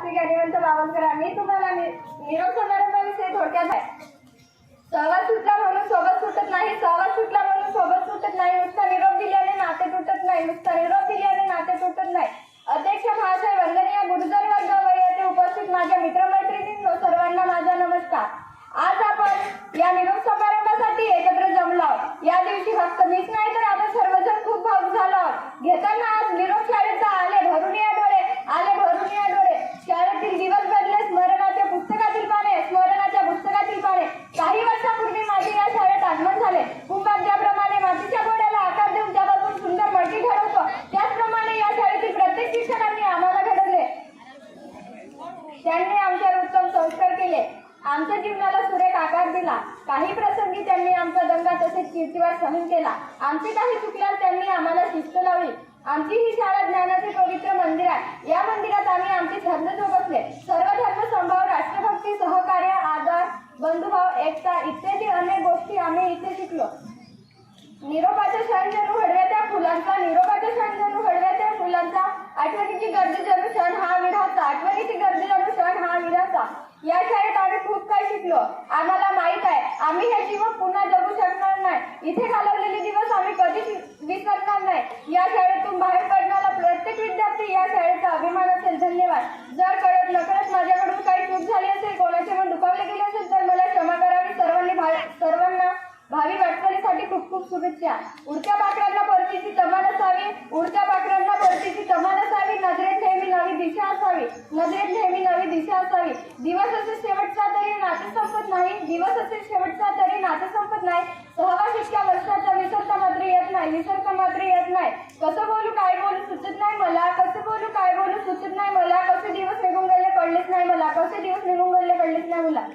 साक्षी ज्ञानिवंत बावनकर आम्ही तुम्हाला निरोप समारंभाविषयी थोडक्यात आहे. सहवास सुटला म्हणून सोबत सुटत नाही. सहवास सुटला म्हणून सोबत सुटत नाही. नुसता निरोप दिल्याने नाते तुटत नाही. नुसता निरोप दिल्याने नाते तुटत नाही. अध्यक्ष महाशय वंदनीय गुरुजन वर्ग व येथे उपस्थित माझ्या मित्रमैत्रिणींनो सर्वांना माझा नमस्कार. आज आपण या निरोप समारंभासाठी एकत्र जमलो आहोत. या दिवशी फक्त मीच नाही तर आपण सर्वजण खूप भाऊक झालो घेताना आमच्या जीवनाला सुरेख आकार दिला. काही प्रसंगी त्यांनी आमचा दंगा तसेच कीर्तिवाद सहन केला. आमचे काही चुकल्यास त्यांनी आम्हाला शिस्त लावली. आमची ही शाळा ज्ञानाचे पवित्र मंदिर आहे. या मंदिरात आम्ही आमचे धर्म जोपासले सर्व धर्म संभाव राष्ट्रभक्ती सहकार्य आदर बंधुभाव एकता इत्यादी अनेक गोष्टी आम्ही इथे शिकलो. निरोपाच्या क्षण जणू हडव्या त्या फुलांचा निरोपाच्या क्षण जणू हडव्या त्या फुलांचा आठवणीची गर्दी जणू क्षण हा विराचा आठवणीची गर्दी जणू क्षण हा या शाळेत आम्ही खूप काही शिकलो. आम्हाला माहीत आहे आम्ही हे जीवन पुन्हा जगू शकणार नाही. इथे घालवलेले दिवस आम्ही कधीच विसरणार नाही. या शाळेतून बाहेर पडणारा प्रत्येक विद्यार्थी या शाळेचा अभिमान असेल. धन्यवाद. जर कळत नकळत माझ्याकडून काही चूक झाली असेल कोणाचे मन दुखावले गेले असेल तर मला क्षमा करावी. सर्वांनी सर्वांना भावी वाटचालीसाठी खूप खूप शुभेच्छा. उडत्या पाखरांना परतीची तमान असावी. उडत्या पाखरांना परतीची तमान असावी नजरेत नेहमी नवी दिशा असावी नजरेत नेहमी नवी दिशा असावी दिवस असे शेवटचा तरी नाते संपत नाही दिवस असेल शेवटचा तरी नाते संपत नाही. सहवास इतक्या वर्षाचा विसरता मात्र येत नाही विसरता मात्र येत नाही. कसं बोलू काय बोलू सुचत नाही मला. कसं बोलू काय बोलू सुचत नाही मला. कसे दिवस निघून गेले कळलेच नाही मला. कसे दिवस निघून गेले कळलेच नाही मला.